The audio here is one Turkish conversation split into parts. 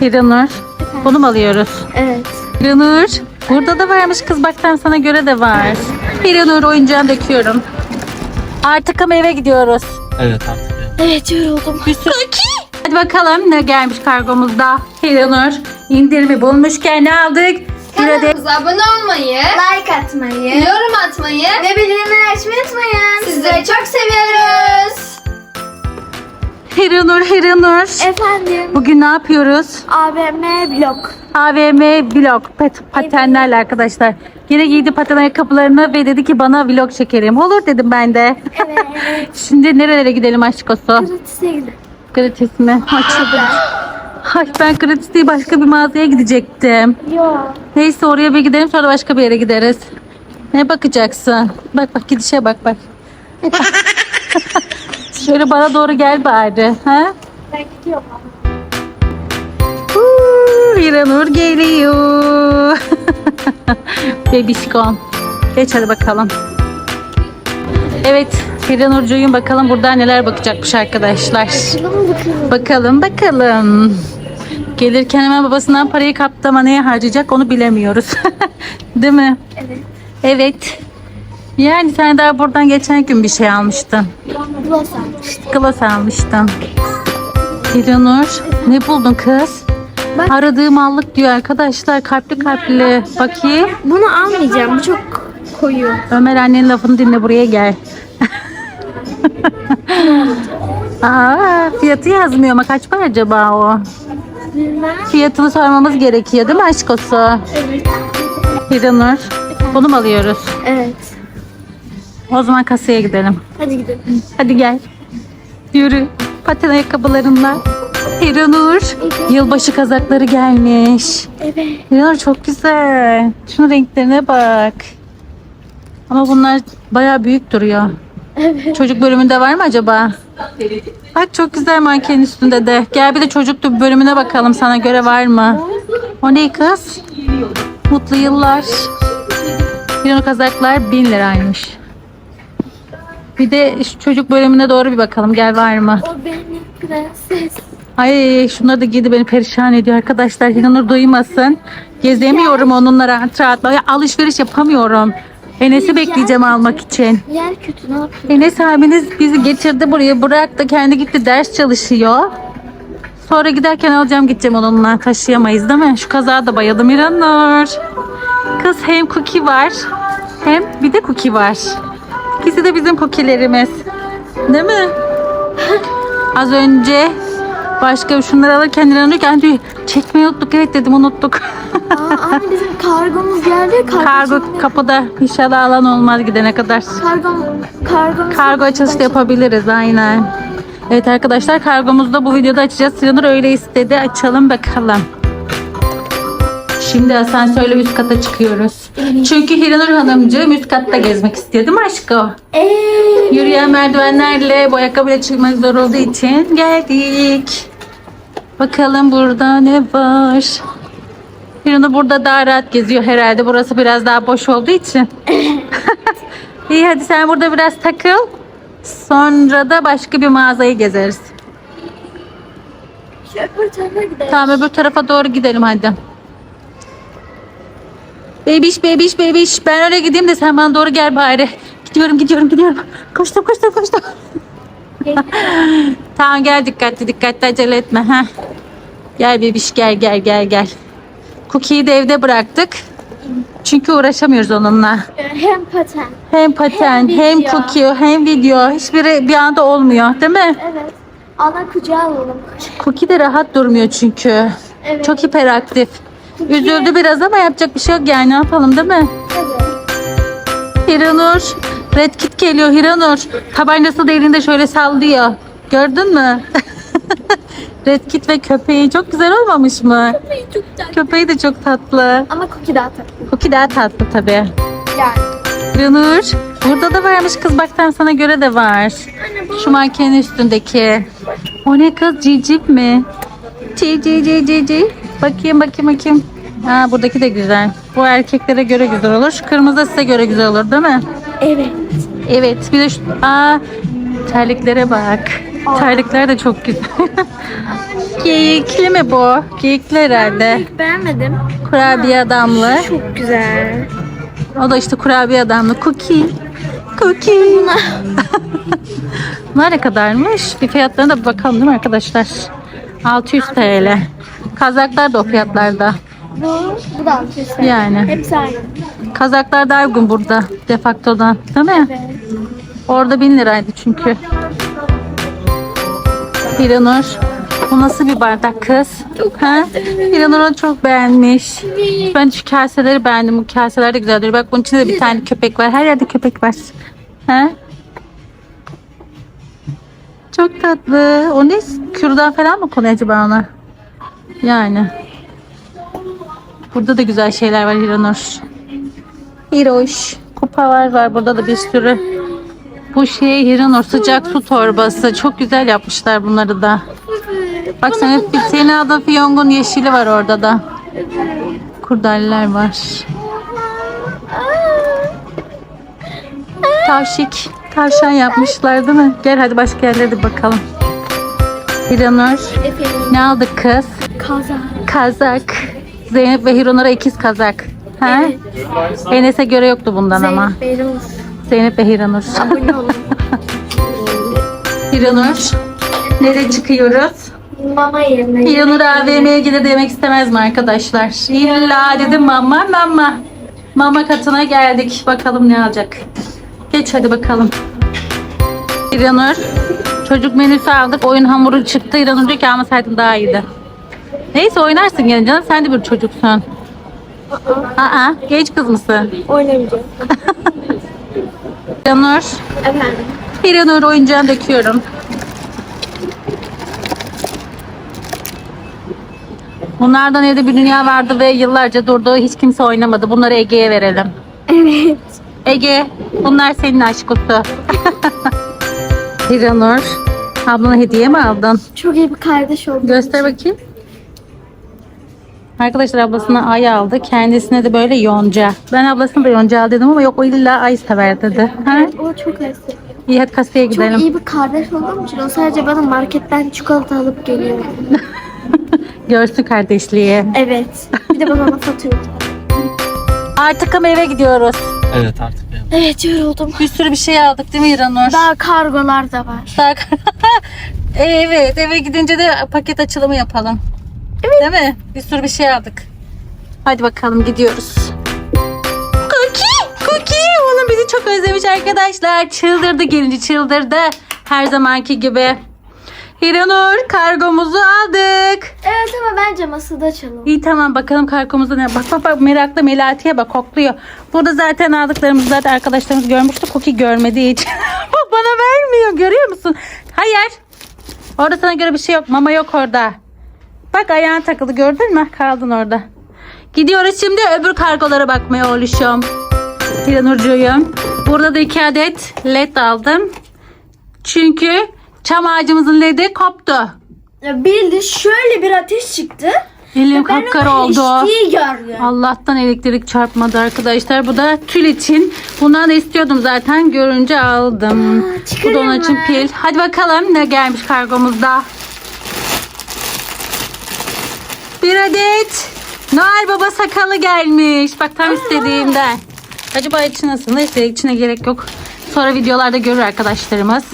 Hiranur. Bunu mu alıyoruz? Evet. Hiranur. Burada da varmış kız bak sen sana göre de var. Hiranur oyuncağını döküyorum. Artık ama eve gidiyoruz. Evet artık. Evet yoruldum. Bir sürü... Hadi bakalım ne gelmiş kargomuzda. Hiranur indirimi bulmuşken ne aldık? Bir adet Kanalımıza abone olmayı, Like atmayı yorum atmayı ve bildirimleri açmayı unutmayın. sizleri çok seviyoruz. Hiranur Hiranur. Efendim Bugün ne yapıyoruz? AVM blok. AVM vlog pet, patenlerle arkadaşlar. Yine giydi paten ayakkabılarını ve dedi ki bana vlog çekelim. Olur dedim ben de. Evet. Şimdi nerelere gidelim aşkosu? Gratis'e gidelim. Gratis mi? Açıldı. Ay ben gratis değil başka bir mağazaya gidecektim. Yok. Neyse oraya bir gidelim sonra başka bir yere gideriz. Ne bakacaksın? Bak bak gidişe bak bak. Şöyle bana doğru gel bari. Ha? Ben gidiyorum. Huu, İranur geliyor. Bebişkom. Geç hadi bakalım. Evet. İranurcuğum bakalım burada neler bakacakmış arkadaşlar. Bakalım? Bakalım. Gelirken hemen babasından parayı kaptı ama neye harcayacak onu bilemiyoruz. Değil mi? Evet. Evet. Yani sen daha buradan geçen gün bir şey almıştın. Gloss almıştım. Almıştın. İranur ne buldun kız? Bak. Aradığım allık diyor arkadaşlar. Kalpli kalpli. Bakayım. Bunu almayacağım. Bu çok koyu. Ömer annenin lafını dinle buraya gel. Aa, fiyatı yazmıyor ama kaç para acaba o? Bilmem. Fiyatını sormamız gerekiyor değil mi aşkosu? Evet. İranur. Bunu mu alıyoruz? Evet. O zaman kasaya gidelim. Hadi gidelim. Hadi gel. Yürü. Paten ayakkabılarımla. İranur. Yılbaşı kazakları gelmiş. Evet. İranur çok güzel. Şunun renklerine bak. Ama bunlar bayağı büyük duruyor. Evet. Çocuk bölümünde var mı acaba? Bak çok güzel mankenin üstünde de. Gel bir de çocuk bölümüne bakalım sana göre var mı? O ne kız? Mutlu yıllar. O kazaklar 1000 liraymış. Bir de şu çocuk bölümüne doğru bir bakalım. Gel var mı? O benim prenses. Ay şunları da giydi beni perişan ediyor arkadaşlar. Hiranur duymasın. Gezemiyorum onunla rahat rahat. Böyle alışveriş yapamıyorum. Enes'i bekleyeceğim almak için. Yer kötü ne yapayım? Enes abiniz bizi getirdi buraya bıraktı. Kendi gitti ders çalışıyor. Sonra giderken alacağım gideceğim onunla. Taşıyamayız değil mi? Şu kazağa da bayıldım İranur. Kız hem cookie var hem bir de cookie var. İkisi de bizim cookie'lerimiz. Değil mi? Az önce başka şunları alırken İranur diyor ki çekmeyi unuttuk. Evet dedim unuttuk. Aa, anne bizim kargomuz geldi. Kargo, Kargo kapıda inşallah alan olmaz gidene kadar. Kargom, kargomuz Kargo açılışı da yapabiliriz aynen. Evet arkadaşlar kargomuzu da bu videoda açacağız. Silanur öyle istedi. Açalım bakalım. Şimdi asansörle üst kata çıkıyoruz. Çünkü Hiranur Hanımcığım üst katta gezmek istiyor değil mi aşkım? Eee. Yürüyen merdivenlerle bu ayakkabıyla çıkmak zor olduğu için geldik. Bakalım burada ne var? Hiranur burada daha rahat geziyor herhalde. Burası biraz daha boş olduğu için. İyi hadi sen burada biraz takıl. Sonra da başka bir mağazayı gezeriz. Şu öbür tarafa gidelim. Tamam öbür tarafa doğru gidelim hadi. Bebiş bebiş bebiş ben öyle gideyim de sen bana doğru gel bari. Gidiyorum gidiyorum gidiyorum. Koştum koştum koştum. tamam gel dikkatli dikkatli acele etme. ha. Gel bebiş gel gel gel gel. Cookie'yi de evde bıraktık. Çünkü uğraşamıyoruz onunla. Hem paten. Hem paten, Hem hem, video. cookie, hem video. Hiçbiri bir anda olmuyor değil mi? Evet. Ana kucağa alalım. Cookie de rahat durmuyor çünkü. Evet. Çok hiperaktif. Üzüldü biraz ama yapacak bir şey yok yani ne yapalım değil mi? Evet. Hiranur. Red Kit geliyor Hiranur. Tabancası da elinde şöyle sallıyor. Gördün mü? Red Kit ve köpeği çok güzel olmamış mı? Ay, Çok tatlı. Köpeği de çok tatlı. Ama cookie daha tatlı. Cookie daha tatlı tabii. Yani. Hiranur. Burada da varmış kız bak sen sana göre de var. Şu mankenin üstündeki. O ne kız cicip mi? Cici cici cici. Bakayım bakayım bakayım. Ha buradaki de güzel. Bu erkeklere göre güzel olur. Şu kırmızı da size göre güzel olur değil mi? Evet. Evet bir de şu... Aa terliklere bak. Terlikler de çok güzel. Geyikli mi bu? Geyikli herhalde. Beğenmedim. Kurabiye adamlı. Çok güzel. O da işte kurabiye adamlı. Cookie. Cookie. Bunlar ne kadarmış? Bir fiyatlarına da bir bakalım değil mi arkadaşlar? 600 TL. Kazaklar da o fiyatlarda. Bu, bu da 600 TL. Yani. Hepsi aynı. Kazaklar daha uygun burada. Defaktodan. Değil mi? Orada 1000 liraydı çünkü. Hiranur. Bu nasıl bir bardak kız? Ha? Hiranur onu çok beğenmiş. Ben şu kaseleri beğendim. Bu kaseler de güzel duruyor. Bak bunun içinde de bir tane köpek var. Her yerde köpek var. Ha? Çok tatlı. O ne? Kürdan falan mı konuyor acaba ona? Yani. Burada da güzel şeyler var Hiranur. Hiroş. Kupalar var. Burada da bir sürü. Bu şey Hiranur sıcak su torbası. Çok güzel yapmışlar bunları da. Bak senin, senin adın Fiyongun yeşili var orada da. Kurdaleler var. Tavşik. Tavşan yapmışlar değil mi? Gel hadi başka yerlere de bakalım. Hiranur. Efendim. Ne aldık kız? Kaza. Kazak. Zeynep ve Hiranur'a ikiz kazak. Ha? Enes'e göre yoktu bundan ama. Zeynep Beyroz. Zeynep ve Hiranur. Abone olun. Hiranur. Nereye çıkıyoruz? Mama yerine. Hiranur AVM'ye gide demek istemez mi arkadaşlar? İlla dedim mama mama. Mama katına geldik. Bakalım ne alacak. Geç hadi bakalım. Hiranur. Çocuk menüsü aldık. Oyun hamuru çıktı. Hiranur diyor ki almasaydın daha iyiydi. Neyse oynarsın gene canım. Sen de bir çocuksun. Aa, genç kız mısın? Oynamayacağım. Hiranur. Efendim. Hiranur oyuncağını döküyorum. Bunlardan evde bir dünya vardı ve yıllarca durdu. Hiç kimse oynamadı. Bunları Ege'ye verelim. Evet. Ege, bunlar senin aşkusu. Hiranur, ablana hediye mi aldın? Çok iyi bir kardeş oldum. Göster bakayım. Arkadaşlar ablasına ay aldı. Kendisine de böyle yonca. Ben ablasına da yonca al dedim ama yok o illa ay sever dedi. Ha? O çok iyi. İyi hadi kasaya Çok gidelim. iyi bir kardeş olduğum için o sadece bana marketten çikolata alıp geliyor. Görsün kardeşliği. Evet. Bir de bana laf atıyor. Artık ama eve gidiyoruz. Evet artık. Evet yoruldum. Bir sürü bir şey aldık değil mi İranur? Daha kargolar da var. Daha- evet eve gidince de paket açılımı yapalım. Değil mi? Bir sürü bir şey aldık. Hadi bakalım gidiyoruz. Cookie! Cookie! Oğlum bizi çok özlemiş arkadaşlar. Çıldırdı gelince çıldırdı. Her zamanki gibi. Hiranur kargomuzu aldık. Evet ama bence masada açalım. İyi tamam bakalım kargomuzda ne? Bak bak bak meraklı Melati'ye bak kokluyor. Burada zaten aldıklarımızı zaten arkadaşlarımız görmüştü. Cookie görmediği için. bak bana vermiyor görüyor musun? Hayır. Orada sana göre bir şey yok. Mama yok orada. Bak ayağın takıldı gördün mü? Kaldın orada. Gidiyoruz şimdi öbür kargolara bakmaya oluşum. Hiranurcuğum. Burada da iki adet led aldım. Çünkü çam ağacımızın ledi koptu. Ya bildi şöyle bir ateş çıktı. Elim kapkara oldu. Gördüm. Allah'tan elektrik çarpmadı arkadaşlar. Bu da tül için. Bundan da istiyordum zaten. Görünce aldım. Bu da onun için pil. Hadi bakalım ne gelmiş kargomuzda. Bir adet Noel Baba sakalı gelmiş. Bak tam istediğimden. Acaba içi nasıl? Neyse içine gerek yok. Sonra videolarda görür arkadaşlarımız.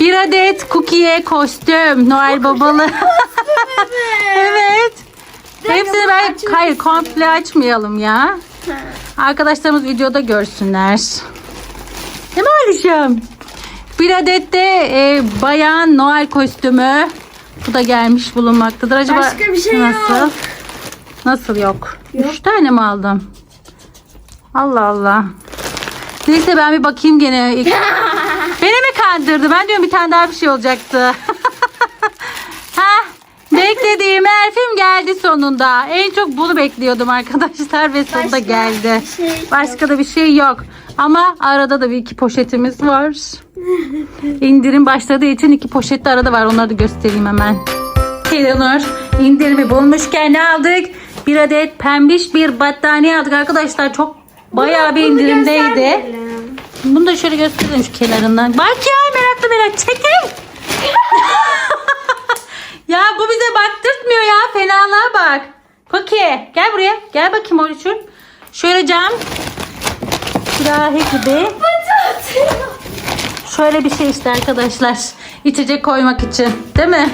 Bir adet Cookie'ye kostüm. Noel Babalı. evet. Hepsini ben hayır komple açmayalım ya. Arkadaşlarımız videoda görsünler. Ne mi Alişem? Bir adet de e, bayan Noel kostümü. Bu da gelmiş bulunmaktadır. Acaba Başka bir şey nasıl? yok. Nasıl yok? Üç tane mi aldım? Allah Allah. Neyse ben bir bakayım gene. Kandırdı? Ben diyorum bir tane daha bir şey olacaktı. ha, beklediğim Elfim geldi sonunda. En çok bunu bekliyordum arkadaşlar ve sonunda Başka geldi. bir şey yok. Başka da bir şey yok. Ama arada da bir iki poşetimiz var. İndirim başladığı için iki poşet de arada var. Onları da göstereyim hemen. Eleanor indirimi bulmuşken ne aldık? Bir adet pembiş bir battaniye aldık arkadaşlar. Çok bayağı bir indirimdeydi. Bunu da şöyle göstereyim şu kenarından. Bak ya meraklı merak çekin. Ya bu bize baktırtmıyor ya. Fenalığa bak. Koki gel buraya. Gel bakayım Orçun. Şöyle cam. Sürahi gibi. Şöyle bir şey işte arkadaşlar. İçecek koymak için. Değil mi?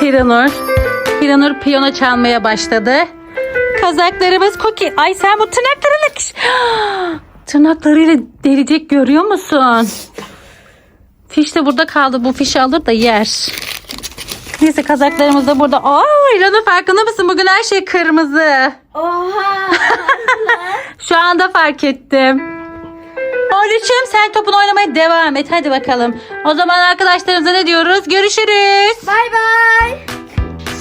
Hiranur. Hiranur piyano çalmaya başladı. Kazaklarımız Koki. Ay sen bu tırnaklarıyla... Tırnaklarıyla delecek görüyor musun? Fiş de burada kaldı. Bu fişi alır da yer. Neyse kazaklarımız da burada. Aa İranur farkında mısın? Bugün her şey kırmızı. Oha. Şu anda fark ettim. Oruç'um sen topun oynamaya devam et. Hadi bakalım. O zaman arkadaşlarımıza ne diyoruz? Görüşürüz. bay bay.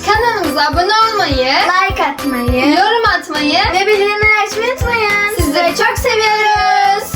Kanalımıza abone olmayı, Like atmayı yorum atmayı ve bildirimleri açmayı unutmayın. sizleri çok seviyoruz.